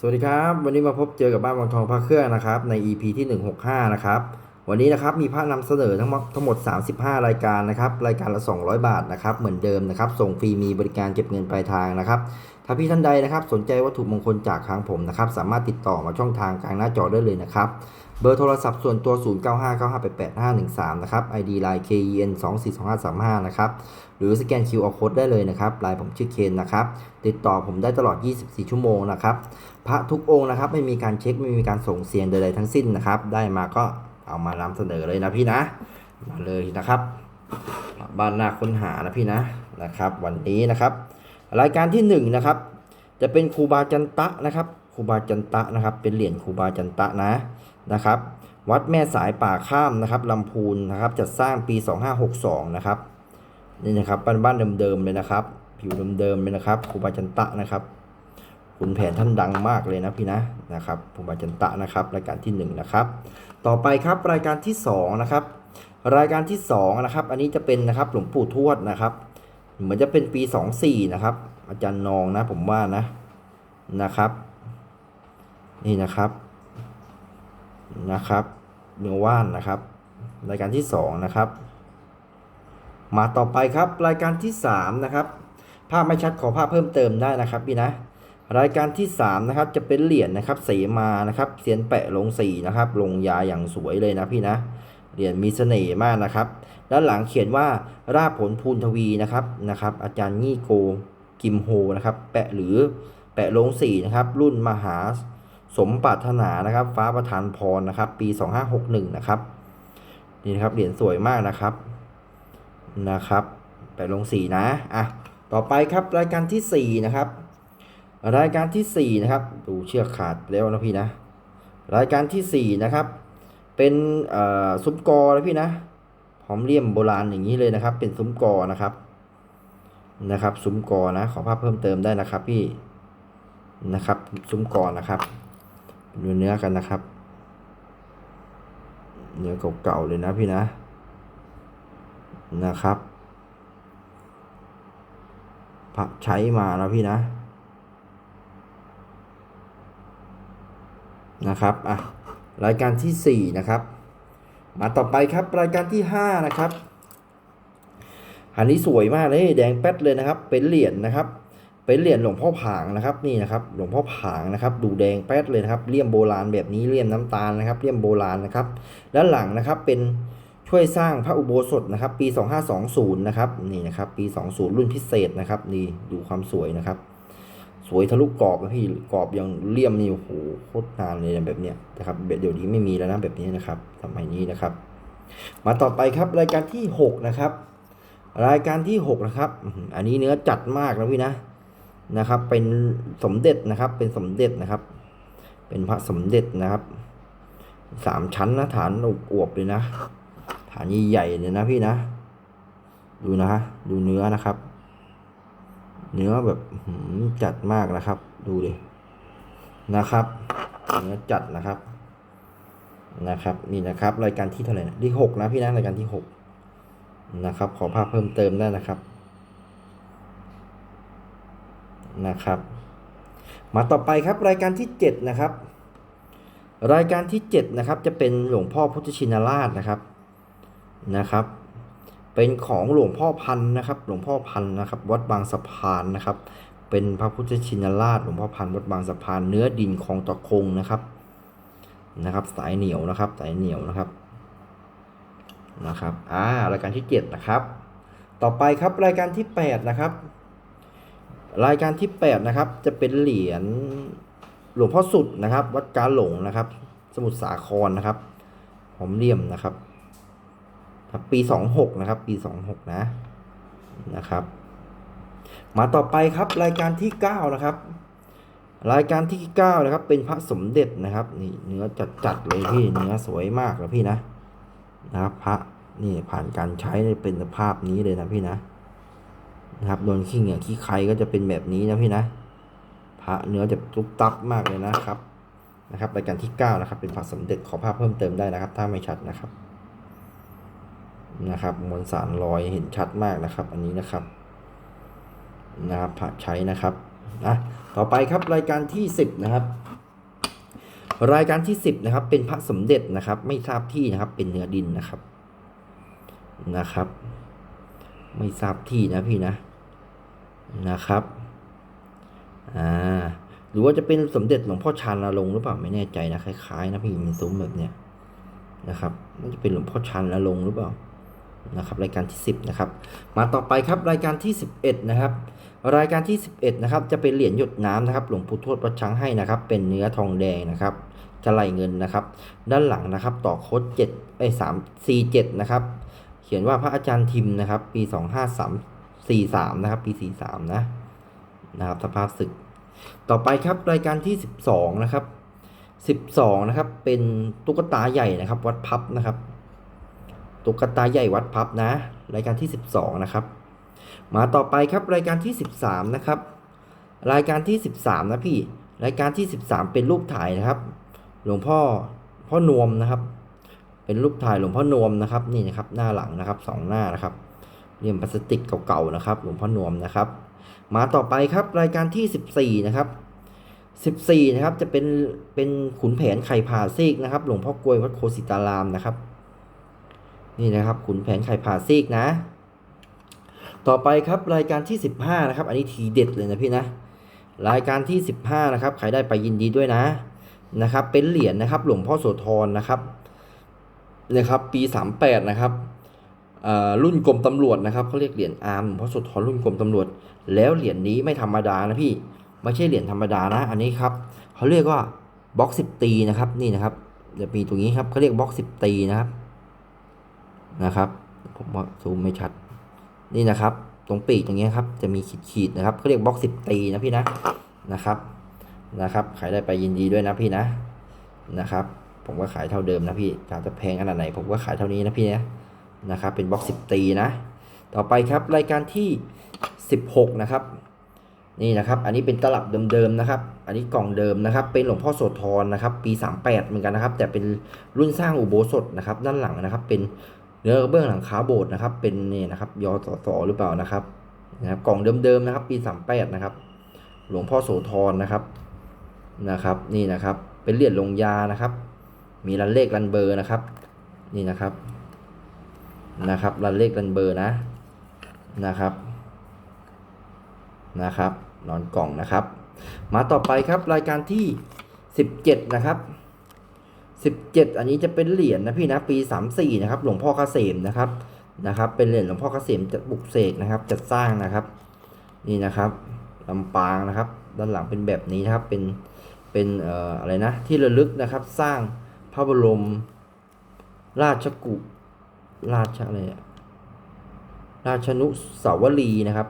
สวัสดีครับ วันนี้มาพบเจอกับบ้านวังทองพระเครื่องนะครับใน EP ที่ 165 นะครับ วันนี้นะครับมีพระนำเสนอทั้งหมดทั้งหมด 35 รายการนะครับ รายการละ 200 บาทนะครับ เหมือนเดิมนะครับ ส่งฟรีมีบริการเก็บเงินปลายทางนะครับ ถ้าพี่ท่านใดนะครับ สนใจวัตถุมงคลจากทางผมนะครับ สามารถติดต่อมาช่องทางกลางหน้าจอได้เลยนะครับ เบอร์โทรศัพท์ส่วนตัว 0959588513 นะครับ ID Line KEN 242535 นะครับ หรือสแกน QR Code ได้เลยนะครับไลน์ผมชื่อเคนนะครับ ติดต่อผมได้ตลอด 24 ชั่วโมงนะครับ พระทุกองค์นะครับ ไม่มีการเช็ค ไม่มีการส่งเสียงใดๆทั้งสิ้นนะครับ ได้มาก็เอามานำเสนอเลยนะพี่นะ มาเลยนะครับ บ้านนาค้นหานะพี่นะ นะครับ วันนี้นะครับ รายการที่หนึ่งนะครับ จะเป็นครูบาจันตะนะครับ ครูบาจันตะนะครับ เป็นเหรียญครูบาจันตะนะ นะครับวัดแม่สายป่าข้ามนะครับลำพูนนะครับจัดสร้างปี 2562 นะครับนี่นะครับบ้านบ้านเดิมๆเลยนะครับ ผิวเดิมๆเลยนะครับครูบาจันตะนะครับคุณแผนท่านดังมากเลยนะพี่นะนะครับภูมิจันตะนะครับรายการที่1นงนะครับต่อไปครับรายการที่2นะครับรายการที่2นะครับอันนี้จะเป็นนะครับหลวงปู่ทวดนะครับ เหมือนจะเป็นปี 24 นะครับ อาจารย์นองนะผมว่านะนะครับ นี่นะครับ นะครับเนื้อว่านนะครับรายการที่ 2 นะครับ มาต่อไปครับรายการที่ 3 นะครับ ภาพไม่ชัดขอภาพเพิ่มเติมได้นะครับพี่นะรายการที่ 3 นะครับ จะเป็นเหรียญนะครับเสมานะครับเสียนแปะลงสีนะครับ ลงยาอย่างสวยเลยนะพี่นะเหรียญมีเสน่ห์มากนะครับ ด้านหลังเขียนว่าราผลพูนทวีนะครับนะครับ อาจารย์ยี่โกกิมโฮนะครับ แปะหรือแปะลงสีนะครับ รุ่นมหา สมปรารถนานะครับ ฟ้าประธานพรนะครับ ปี 2561 นะครับนี่นะครับเหรียญสวยมากนะครับนะครับแปลงสีนะอะต่อไปครับรายการทีสี่4นะครับรายการที่4นะครับดูเชือกขาดแล้วนะพี่นะ รายการที่4นะครับเป็นซุ้มกอนะพี่นะหอมเลี่ยมโบราณอย่างนี้เลยนะครับ เป็นซุ้มกอนะครับนะครับซุ้มกอนะขอภาพเพิ่มเติมได้นะครับพี่นะครับซุ้มกอนะครับ ดูเนื้อกันนะครับ เนื้อเก่าๆเลยนะพี่นะ นะครับพระใช้มานะพี่นะ นะครับ อะ รายการที่ 4 นะครับ มาต่อไปครับรายการที่ 5 นะครับ อันนี้สวยมากเลยแดงแป๊ดเลยนะครับ เป็นเหรียญนะครับ เป็นเหรียญหลวงพ่อผางนะครับนี่นะครับหลวงพ่อผางนะครับดูแดงแป๊ดเลยนะครับเลี่ยมโบราณแบบนี้เลี่ยมน้ำตาลนะครับเลี่ยมโบราณนะครับด้านหลังนะครับเป็นช่วยสร้างพระอุโบสถนะครับปี 2520นะครับนี่นะครับปี 20 รุ่นพิเศษนะครับนี่ดูความสวยนะครับ สวยทะลุกรอบนะพี่กรอบยังเลี่ยมนี่โอ้โหโคตรนานเลยแบบเนี้ยนะครับเดี๋ยวนี้ไม่มีแล้วนะแบบนี้นะครับสมัยนี้นะครับ มาต่อไปครับรายการที่ 6 นะครับ รายการที่ 6 นะครับ อันนี้เนื้อจัดมากนะพี่นะ นะครับ เป็นสมเด็จนะครับ เป็นสมเด็จนะครับ เป็นพระสมเด็จนะครับสามชั้นนะฐานอวบๆเลยนะ ฐานใหญ่ๆเลยนะพี่นะ ดูนะฮะดูเนื้อนะครับ เนื้อแบบจัดมากนะครับ ดูดินะครับ เนื้อจัดนะครับนะครับนี่นะครับ รายการที่เท่าไหร่นะที่หกนะพี่นะรายการที่หกนะครับ ขอภาพเพิ่มเติมได้นะครับ นะครับ มาต่อไปครับรายการที่เจ็ดนะครับ รายการที่เจ็ดนะครับ จะเป็นหลวงพ่อพุทธชินราชนะครับนะครับ เป็นของหลวงพ่อพันนะครับ หลวงพ่อพันนะครับ วัดบางสะพานนะครับ เป็นพระพุทธชินราช หลวงพ่อพันวัดบางสะพาน เนื้อดินของตะคงนะครับนะครับ สายเหนียวนะครับ สายเหนียวนะครับนะครับ อ่า รายการที่เจ็ดนะครับ ต่อไปครับ รายการที่แปดนะครับ รายการที่แปดนะครับ จะเป็นเหรียญหลวงพ่อสุดนะครับ วัดกาหลงนะครับ สมุทรสาครนะครับหอมเลี่ยมนะครับครับปี 26 นะครับ ปี 26 นะนะครับ มาต่อไปครับรายการที่ 9 นะครับ รายการที่ 9 นะครับ เป็นพระสมเด็จนะครับ นี่เนื้อจัดๆเลยพี่เนื้อสวยมากเลยพี่นะนะครับ พระนี่ผ่านการใช้เป็นสภาพนี้เลยนะพี่นะ นะครับโดนขี้เหงื่อขี้ใครก็จะเป็นแบบนี้นะพี่นะพระเนื้อจะตุบตับมากเลยนะครับนะครับรายการที่9นะครับเป็นพระสมเด็จขอภาพเพิ่มเติมได้นะครับ ถ้าไม่ชัดนะครับนะครับมวลสารลอยเห็นชัดมากนะครับ อันนี้นะครับนะครับผ่าใช้นะครับนะต่อไปครับรายการที่ 10 นะครับ รายการที่ 10 นะครับ เป็นพระสมเด็จนะครับ ไม่ทราบที่นะครับ เป็นเนื้อดินนะครับนะครับ ไม่ทราบที่นะพี่นะ นะครับอ่าหรือว่าจะเป็นสมเด็จหลวงพ่อชานนรงหรือเปล่าไม่แน่ใจนะคล้ายๆนะพี่มีซุ้มแบบเนี้ยนะครับมันจะเป็นหลวงพ่อชานนรงหรือเปล่านะครับรายการที่ 10นะครับมาต่อไปครับรายการที่ 11นะครับรายการที่ 11นะครับจะเป็นเหรียญหยดน้ำนะครับหลวงปู่ทวดประชังให้นะครับ เป็นเนื้อทองแดงนะครับจะไหลเงินนะครับ ด้านหลังนะครับต่อโค้ด7ไอ้3 4 7นะครับเขียนว่าพระอาจารย์ทิมนะครับ ปี 25 3 43 นะครับ ปี 43 นะ นะครับ สภาพศึก ต่อไปครับรายการที่ 12 นะครับ 12 นะครับ เป็นตุ๊กตาใหญ่นะครับ วัดพับนะครับ ตุ๊กตาใหญ่วัดพับนะ รายการที่ 12 นะครับ มาต่อไปครับรายการที่ 13 นะครับ รายการที่ 13 นะพี่ รายการที่ 13 เป็นรูปถ่ายนะครับ หลวงพ่อพ่อนวมนะครับ เป็นรูปถ่ายหลวงพ่อนวมนะครับ นี่นะครับ หน้าหลังนะครับสองหน้านะครับ เรียมพลาสติกเก่าๆนะครับ หลวงพ่อนวมนะครับ มาต่อไปครับรายการที่ 14 นะครับ14นะครับจะเป็นเป็นขุนแผนไข่ผ่าซีกนะครับ หลวงพ่อกลวยวัดโคสิตารามนะครับ นี่นะครับ ขุนแผนไข่ผ่าซีกนะ ต่อไปครับรายการที่ 15นะครับ อันนี้ทีเด็ดเลยนะพี่นะ รายการที่ 15นะครับใครได้ไปยินดีด้วยนะนะครับ เป็นเหรียญนะครับ หลวงพ่อโสธรนะครับนะครับ ปี 38นะครับ รุ่นกรมตำรวจนะครับเขาเรียกเหรียญอาร์มหลวงพ่อโสธรรุ่นกรมตำรวจ แล้วเหรียญนี้ไม่ธรรมดานะพี่ไม่ใช่เหรียญธรรมดานะอันนี้ครับเขาเรียกว่าบล็อกสิบตีนะครับนี่นะครับจะมีตรงนี้ครับเขาเรียกบล็อกสิบตีนะครับนะครับผมว่าซูมไม่ชัดนี่นะครับ ตรงปีกตรงนี้ครับจะมีขีดๆนะครับเขาเรียกบล็อกสิบตีนะพี่นะนะครับนะครับ ขายได้ไปยินดีด้วยนะพี่นะนะครับ ผมก็ขายเท่าเดิมนะพี่กาจะแพงขนาดไหนผมก็ขายเท่านี้นะพี่นะ นะครับ เป็นบล็อกสิบตีนะ ต่อไปครับรายการที่สิบหกนะครับ นี่นะครับ อันนี้เป็นตลับเดิมๆนะครับ อันนี้กล่องเดิมนะครับ เป็นหลวงพ่อโสธรนะครับ ปี 38 เหมือนกันนะครับ แต่เป็นรุ่นสร้างอุโบสถนะครับ ด้านหลังนะครับ เป็นเนื้อกระเบื้องหลังคาโบสถ์นะครับ เป็นนี่นะครับยอสสหรือเปล่านะครับ นะครับกล่องเดิมๆนะครับ ปี 38 นะครับ หลวงพ่อโสธรนะครับ นะครับ นี่นะครับ เป็นเหรียญลงยานะครับ มีรันเลขรันเบอร์นะครับ นี่นะครับ นะครับรันเลขรันเบอร์นะนะครับนะครับนอนกล่องนะครับ มาต่อไปครับรายการที่ 17 นะครับ 17 อันนี้จะเป็นเหรียญนะพี่นะปี 34 นะครับ หลวงพ่อเกษมนะครับนะครับ เป็นเหรียญหลวงพ่อเกษมจัดบุกเสกนะครับ จัดสร้างนะครับ นี่นะครับลำปางนะครับ ด้านหลังเป็นแบบนี้นะครับเป็นเป็นเอ่ออะไรนะที่ระลึกนะครับสร้างพระบรมราชกุ ราชอะไรอะราชนุสาวรีนะครับ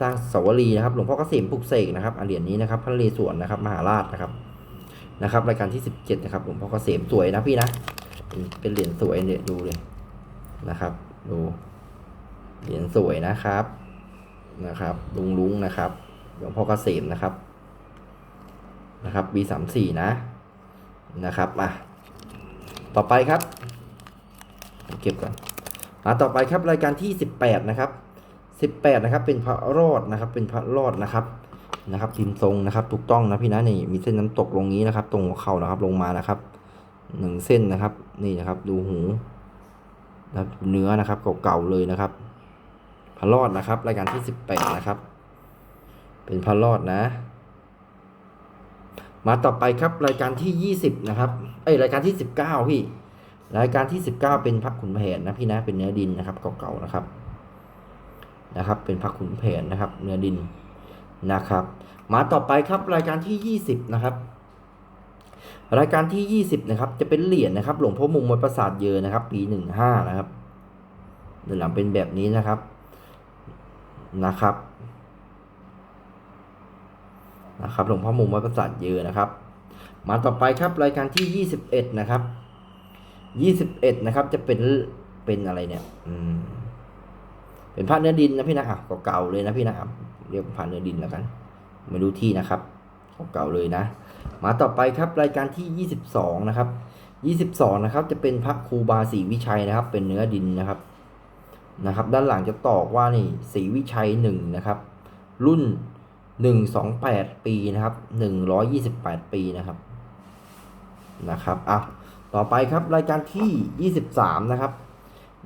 สร้างสาวรีนะครับ หลวงพ่อเกษมปลุกเสกนะครับเหรียญนี้นะครับพระนเรศวรนะครับ มหาราชนะครับ นะครับ รายการที่17นะครับ หลวงพ่อเกษมสวยนะพี่นะ เป็นเหรียญสวยเนี่ยดูเลยนะครับ ดู เหรียญสวยนะครับ นะครับ ลุงลุงนะครับ หลวงพ่อเกษมนะครับ นะครับปีสามสี่นะ นะครับ อะ ต่อไปครับ เก็บก่อนมาต่อไปครับรายการที่ 18 นะครับ 18 นะครับ เป็นพระรอดนะครับ เป็นพระรอดนะครับนะครับพิมทรงนะครับ ถูกต้องนะพี่นะนี่มีเส้นน้ำตกลงนี้นะครับ ตรงหัวเข่านะครับ ลงมานะครับหนึ่งเส้นนะครับ นี่นะครับ ดูหูนะครับเนื้อนะครับเก่าๆเลยนะครับพระรอดนะครับ รายการที่18นะครับ เป็นพระรอดนะ มาต่อไปครับรายการที่20นะครับ เอ้ยรายการที่19พี่ รายการที่ 19 เป็นพระขุนแผนนะพี่นะเป็นเนื้อดินนะครับเก่าๆนะครับนะครับ เป็นพระขุนแผนนะครับ เนื้อดินนะครับ มาต่อไปครับรายการที่ 20 นะครับ รายการที่ 20 นะครับ จะเป็นเหรียญนะครับ หลวงพ่อมุมวัดประสาทเยอนะครับ ปี 15 นะครับด้านหลังเป็นแบบนี้นะครับนะครับนะครับหลวงพ่อมุมวัดประสาทเยอนะครับ มาต่อไปครับรายการที่ 21 นะครับ 21นะครับ จะเป็นเป็นอะไรเนี่ย อืม เป็นพระเนื้อดินนะพี่นะอะเก่าๆเลยนะพี่นะอะเรียกพระเนื้อดินแล้วกัน ไม่รู้ที่นะครับเก่าๆเลยนะ มาต่อไปครับรายการที่22นะครับ22นะครับ จะเป็นพระครูบาศรีวิชัยนะครับ เป็นเนื้อดินนะครับนะครับ ด้านหลังจะตอกว่านี่ศรีวิชัยหนึ่งนะครับ รุ่นหนึ่งสองแปดปีนะครับหนึ่งร้อยยี่สิบแปดปีนะครับนะครับอะ ต่อไปครับรายการที่ยี่สิบสามนะครับ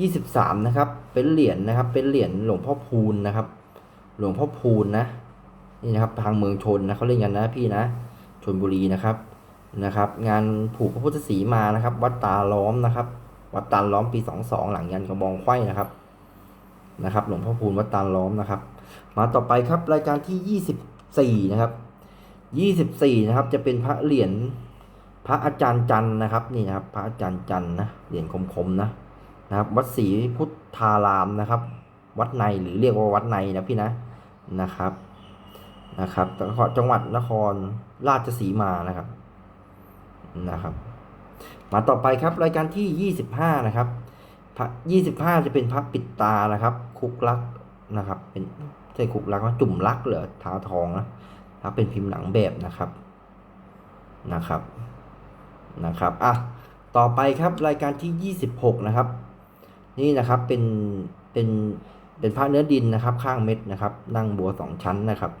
ยี่สิบสามนะครับ เป็นเหรียญนะครับ เป็นเหรียญหลวงพ่อพูนนะครับ หลวงพ่อพูนนะ นี่นะครับทางเมืองชนนะเขาเรียกกันนะพี่นะ ชนบุรีนะครับ นะครับ งานผูกพระพุทธศรีมานะครับ วัดตาล้อมนะครับ วัดตาล้อมปีสองสองหลังยันกระบองไขว้นะครับ นะครับ หลวงพ่อพูนวัดตาล้อมนะครับ มาต่อไปครับรายการที่ยี่สิบสี่นะครับยี่สิบสี่นะครับ จะเป็นพระเหรียญ พระอาจารย์จันนะครับนี่นะครับ พระอาจารย์จันนะเหรียญคมๆนะนะครับ วัดศรีพุทธารามนะครับ วัดในหรือเรียกว่าวัดในนะพี่นะนะครับนะครับจังหวัดนครราชสีมานะครับนะครับ มาต่อไปครับรายการที่ 25 นะครับพระ25จะเป็นพระปิดตานะครับ คุกลักนะครับ เป็นใช่คุกลักว่าจุ่มลักเหรอทาทองนะถ้าเป็นพิมพ์หนังแบบนะครับนะครับ นะครับอะต่อไปครับรายการที่ 26 นะครับ นี่นะครับเป็นเป็นเป็นพระเนื้อดินนะครับ ข้างเม็ดนะครับ นั่งบัวสองชั้นนะครับ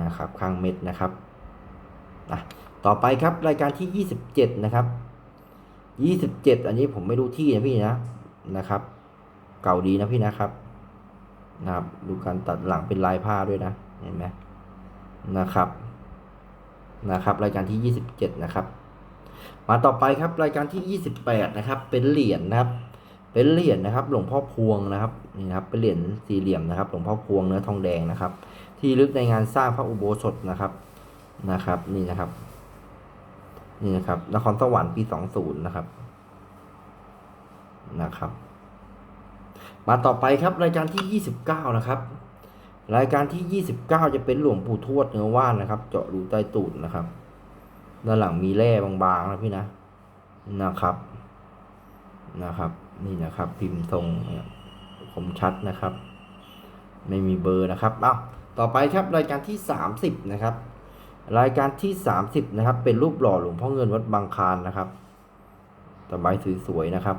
นะครับ ข้างเม็ดนะครับอะต่อไปครับรายการที่ 27 นะครับ 27 อันนี้ผมไม่รู้ที่นะพี่นะนะครับ เก่าดีนะพี่นะครับนะครับ ดูการตัดหลังเป็นลายผ้าด้วยนะเห็นไหมนะครับ นะครับรายการที่ 27 นะครับ มาต่อไปครับรายการที่ 28 นะครับ เป็นเหรียญนะครับ เป็นเหรียญนะครับ หลวงพ่อพวงนะครับนี่นะครับเป็นเหรียญสี่เหลี่ยมนะครับ หลวงพ่อพวงเนื้อทองแดงนะครับ ที่ลึกในงานสร้างพระอุโบสถนะครับนะครับ นี่นะครับ นี่นะครับนครสวรรค์ปีสองศูนย์นะครับนะครับ มาต่อไปครับรายการที่ยี่สิบเก้านะครับ รายการที่ยี่สิบเก้าจะเป็นหลวงปู่ทวดเนื้อว่านนะครับ เจาะรูใต้ตูดนะครับ ด้านหลังมีแร่บางๆนะพี่นะนะครับนะครับ นี่นะครับ พิมพ์ทรงคมชัดนะครับ ไม่มีเบอร์นะครับอ้าวต่อไปครับรายการที่ 30 นะครับ รายการที่ 30 นะครับ เป็นรูปหล่อหลวงพ่อเงินวัดบางคานนะครับตะไบสวยๆนะครับ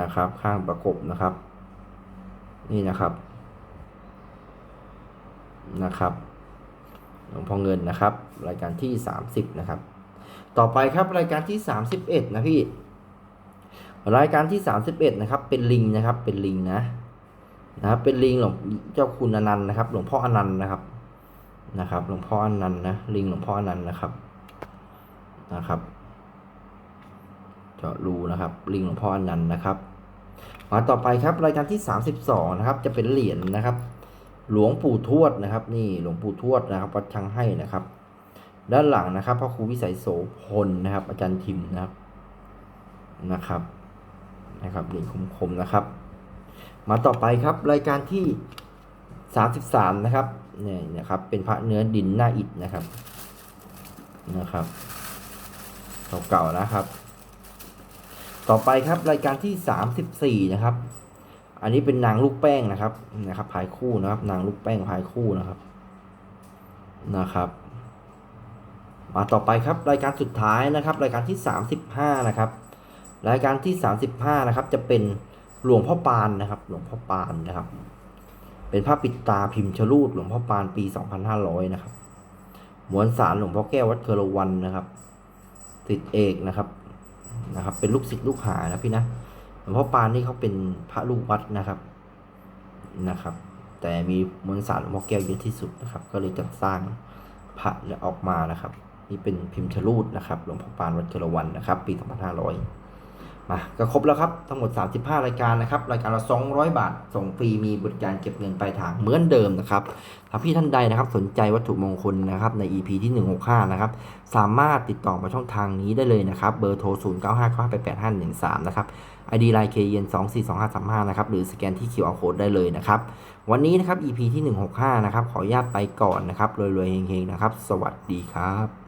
นะครับ ข้างประกบนะครับ นี่นะครับ นะครับหลวงพ่อเงินนะครับ รายการที่ 30 นะครับ ต่อไปครับรายการที่ 31 นะพี่ รายการที่ 31 นะครับ เป็นลิงนะครับ เป็นลิงนะนะครับ เป็นลิงหลวงเจ้าคุณอนันต์นะครับ หลวงพ่ออนันต์นะครับนะครับ หลวงพ่ออนันต์นะลิงหลวงพ่ออนันต์นะครับนะครับเจาะรูนะครับ ลิงหลวงพ่ออนันต์นะครับมาต่อไปครับรายการที่สามสิบสองนะครับ จะเป็นเหรียญนะครับ หลวงปู่ทวดนะครับ นี่หลวงปู่ทวดนะครับวัดชังให้นะครับ ด้านหลังนะครับพระครูวิสัยโสพลนะครับ อาจารย์ทิมนะครับนะครับนะครับเหรียญคมๆนะครับ มาต่อไปครับรายการที่ 33 นะครับนี่นะครับ เป็นพระเนื้อดินหน้าอิฐนะครับนะครับเก่าๆนะครับ ต่อไปครับรายการที่ 34 นะครับ อันนี้เป็นนางลูกแป้งนะครับนะครับพายคู่นะครับ นางลูกแป้งพายคู่นะครับนะครับ มาต่อไปครับรายการสุดท้ายนะครับ รายการที่ 35 นะครับ รายการที่ 35 นะครับ จะเป็นหลวงพ่อปานนะครับ หลวงพ่อปานนะครับ เป็นภาพปิดตาพิมพ์ชลูดหลวงพ่อปานปี 2500 นะครับมวลสารหลวงพ่อแก้ววัดเครวันนะครับสิทธิเอกนะครับนะครับ เป็นลูกศิษย์ลูกหานะพี่นะ หลวงพ่อปานนี่เขาเป็นพระลูกวัดนะครับนะครับ แต่มีมวลสารหลวงพ่อแก้วเยอะที่สุดนะครับ ก็เลยจัดสร้างพระออกมานะครับ นี่เป็นพิมพ์ชลูดนะครับหลวงพ่อปานวัดเจรวันนะครับ ปี 2500 มาก็ครบแล้วครับ ทั้งหมด 35 รายการนะครับ รายการละ 200 บาท ส่งฟรี มีบริการเก็บเงินปลายทางเหมือนเดิมนะครับ ถ้าพี่ท่านใดนะครับ สนใจวัตถุมงคลนะครับ ใน EP ที่ 165 นะครับ สามารถติดต่อมาช่องทางนี้ได้เลยนะครับ เบอร์โทร 0 9 5 9 8 8 5 1 3 นะครับ ID ไลน์ k y n 2 4 2 5 3 5 นะครับ หรือสแกนที่ QR Code ได้เลยนะครับ วันนี้นะครับ EP ที่ 165 นะครับ ขออนุญาตไปก่อนนะครับ รวยๆเฮงๆ นะครับ สวัสดีครับ